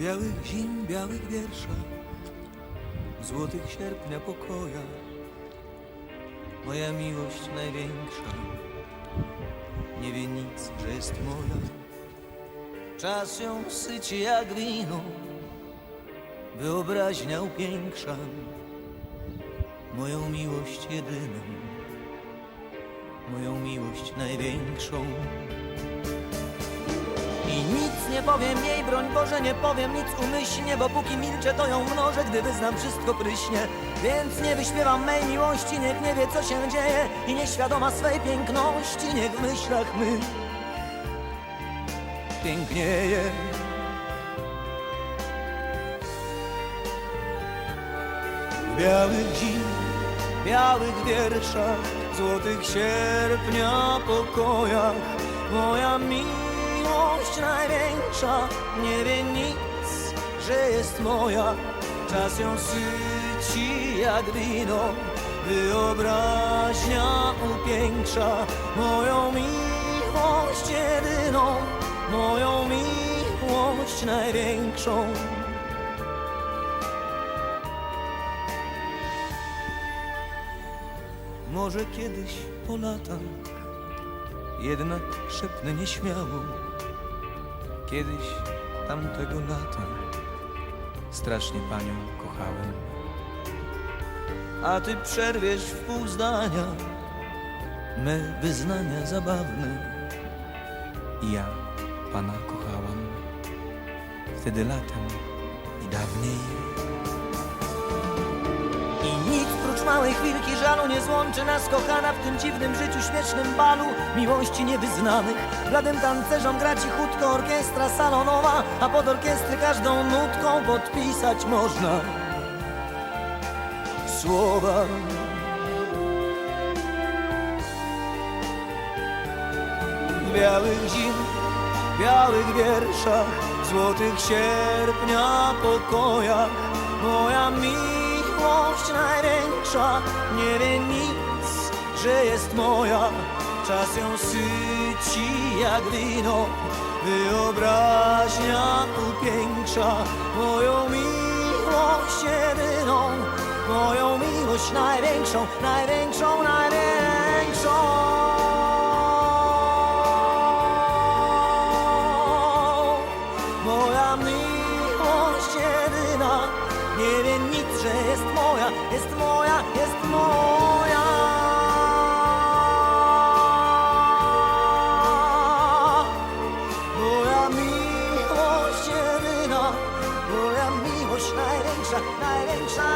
Białych zim, białych wierszach, złotych sierpnia pokoja, moja miłość największa, nie wie nic, że jest moja. Czas ją syci jak wino, wyobraźnia upiększa, moją miłość jedyną, moją miłość największą. I nic nie powiem jej, broń Boże, nie powiem nic umyślnie, bo póki milczę, to ją mnożę, gdy wyznam wszystko pryśnie. Więc nie wyśpiewam mej miłości, niech nie wie, co się dzieje i nieświadoma swej piękności, niech w myślach my pięknieje. W białych zim, białych wierszach, złotych sierpnia pokojach, moja miłość największa, nie wie nic, że jest moja. Czas ją syci jak wino, wyobraźnia upiększa moją miłość jedyną, moją miłość największą. Może kiedyś po latach Jednak szepnę nieśmiało. Kiedyś tamtego lata Strasznie panią kochałem. A ty przerwiesz w pół zdania Me wyznania zabawne. Ja pana kochałam. Wtedy latem i dawniej małej chwilki żalu nie złączy nas kochana w tym dziwnym życiu, śmiesznym balu miłości niewyznanych. Bladym tancerzom gra cichutko orkiestra salonowa, a pod orkiestry każdą nutką podpisać można słowa. Białych zim, białych wierszach, złotych sierpnia pokojach, moja miłość największa, nie wie nic, że jest moja. Czas ją syci jak wino, wyobraźnia upiększa moją miłość jedyną, moją miłość największą, największą, największą. nic, że jest moja, jest moja, jest moja. Moja miłość jedyna, moja miłość największa, największa.